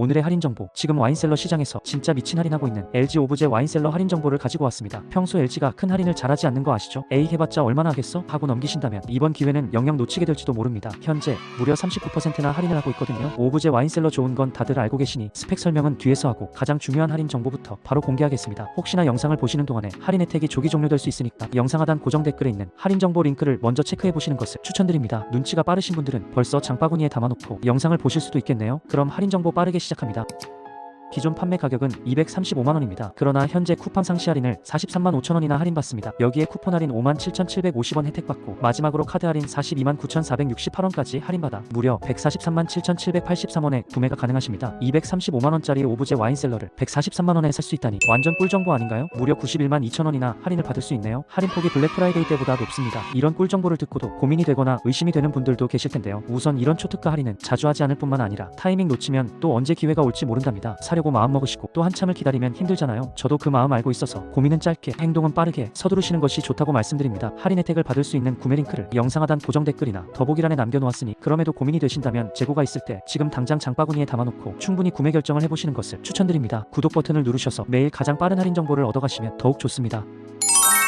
오늘의 할인 정보. 지금 와인셀러 시장에서 진짜 미친 할인하고 있는 LG 오브제 와인셀러 할인 정보를 가지고 왔습니다. 평소 LG가 큰 할인을 잘하지 않는 거 아시죠? 에이 해봤자 얼마나 하겠어? 하고 넘기신다면 이번 기회는 영영 놓치게 될지도 모릅니다. 현재 무려 39%나 할인을 하고 있거든요. 오브제 와인셀러 좋은 건 다들 알고 계시니 스펙 설명은 뒤에서 하고 가장 중요한 할인 정보부터 바로 공개하겠습니다. 혹시나 영상을 보시는 동안에 할인 혜택이 조기 종료될 수 있으니까 영상 하단 고정 댓글에 있는 할인 정보 링크를 먼저 체크해 보시는 것을 추천드립니다. 눈치가 빠르신 분들은 벌써 장바구니에 담아놓고 영상을 보실 수도 있겠네요. 그럼 할인 정보 빠르게 시작 합니다. 기존 판매 가격은 235만원입니다. 그러나 현재 쿠팡 상시 할인을 43만 5천원이나 할인받습니다. 여기에 쿠폰 할인 5만 7,750원 혜택받고 마지막으로 카드 할인 42만 9,468원까지 할인받아 무려 143만 7,783원에 구매가 가능하십니다. 235만원짜리 오브제 와인셀러를 143만원에 살 수 있다니 완전 꿀정보 아닌가요? 무려 91만 2천원이나 할인을 받을 수 있네요. 할인폭이 블랙 프라이데이 때보다 높습니다. 이런 꿀정보를 듣고도 고민이 되거나 의심이 되는 분들도 계실 텐데요. 우선 이런 초특가 할인은 자주 하지 않을 뿐만 아니라 타이밍 놓치면 또 언제 기회가 올지 모른답니다. 사려 고 마음 먹으시고 또 한참을 기다리면 힘들잖아요. 저도 그 마음 알고 있어서 고민은 짧게 행동은 빠르게 서두르시는 것이 좋다고 말씀드립니다. 할인 혜택을 받을 수 있는 구매 링크를 영상 하단 고정 댓글이나 더보기란에 남겨놓았으니 그럼에도 고민이 되신다면 재고가 있을 때 지금 당장 장바구니에 담아놓고 충분히 구매 결정을 해보시는 것을 추천드립니다. 구독 버튼을 누르셔서 매일 가장 빠른 할인 정보를 얻어가시면 더욱 좋습니다.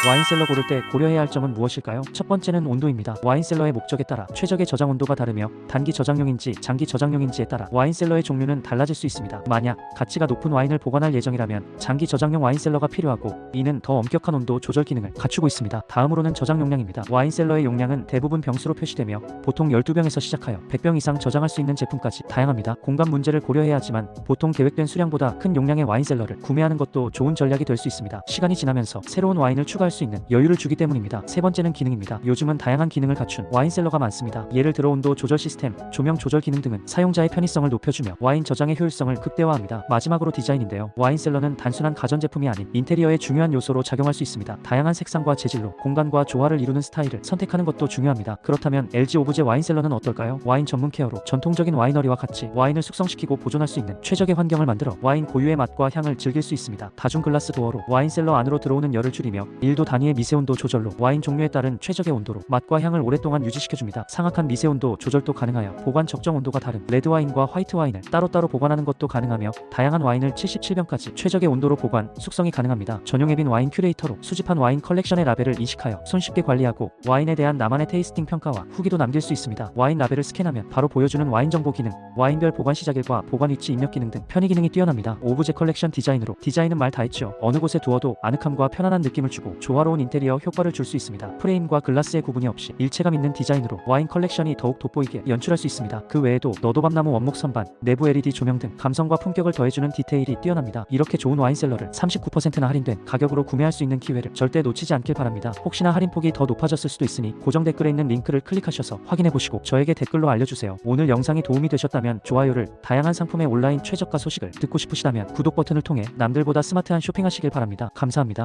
와인셀러 고를 때 고려해야 할 점은 무엇일까요? 첫 번째는 온도입니다. 와인셀러의 목적에 따라 최적의 저장 온도가 다르며 단기 저장용인지 장기 저장용인지에 따라 와인셀러의 종류는 달라질 수 있습니다. 만약 가치가 높은 와인을 보관할 예정이라면 장기 저장용 와인셀러가 필요하고 이는 더 엄격한 온도 조절 기능을 갖추고 있습니다. 다음으로는 저장 용량입니다. 와인셀러의 용량은 대부분 병수로 표시되며 보통 12병에서 시작하여 100병 이상 저장할 수 있는 제품까지 다양합니다. 공간 문제를 고려해야 하지만 보통 계획된 수량보다 큰 용량의 와인셀러를 구매하는 것도 좋은 전략이 될 수 있습니다. 시간이 지나면서 새로운 와인을 추가할 수 있는 여유를 주기 때문입니다. 세 번째는 기능입니다. 요즘은 다양한 기능을 갖춘 와인셀러가 많습니다. 예를 들어 온도 조절 시스템, 조명 조절 기능 등은 사용자의 편의성을 높여주며 와인 저장의 효율성을 극대화합니다. 마지막으로 디자인인데요. 와인셀러는 단순한 가전제품이 아닌 인테리어의 중요한 요소로 작용할 수 있습니다. 다양한 색상과 재질로 공간과 조화를 이루는 스타일을 선택하는 것도 중요합니다. 그렇다면 LG 오브제 와인셀러는 어떨까요? 와인 전문 케어로 전통적인 와이너리와 같이 와인을 숙성시키고 보존할 수 있는 최적의 환경을 만들어 와인 고유의 맛과 향을 즐길 수 있습니다. 다중 글라스 도어로 와인셀러 안으로 들어오는 열을 줄이며 1도 단위의 미세온도 조절로 와인 종류에 따른 최적의 온도로 맛과 향을 오랫동안 유지시켜줍니다. 상악한 미세온도 조절도 가능하여 보관 적정 온도가 다른 레드 와인과 화이트 와인을 따로따로 보관하는 것도 가능하며 다양한 와인을 77병까지 최적의 온도로 보관, 숙성이 가능합니다. 전용 앱인 와인 큐레이터로 수집한 와인 컬렉션의 라벨을 인식하여 손쉽게 관리하고 와인에 대한 나만의 테이스팅 평가와 후기도 남길 수 있습니다. 와인 라벨을 스캔하면 바로 보여주는 와인 정보 기능, 와인별 보관 시작일과 보관 위치 입력 기능 등 편의 기능이 뛰어납니다. 오브제 컬렉션 디자인으로 디자인은 말 다 했죠. 어느 곳에 두어도 아늑함과 편안한 느낌을 주고 조화로운 인테리어 효과를 줄 수 있습니다. 프레임과 글라스의 구분이 없이 일체감 있는 디자인으로 와인 컬렉션이 더욱 돋보이게 연출할 수 있습니다. 그 외에도 너도밤나무 원목 선반, 내부 LED 조명 등 감성과 품격을 더해주는 디테일이 뛰어납니다. 이렇게 좋은 와인셀러를 39%나 할인된 가격으로 구매할 수 있는 기회를 절대 놓치지 않길 바랍니다. 혹시나 할인폭이 더 높아졌을 수도 있으니 고정 댓글에 있는 링크를 클릭하셔서 확인해 보시고 저에게 댓글로 알려주세요. 오늘 영상이 도움이 되셨다면 좋아요를 다양한 상품의 온라인 최저가 소식을 듣고 싶으시다면 구독 버튼을 통해 남들보다 스마트한 쇼핑하시길 바랍니다. 감사합니다.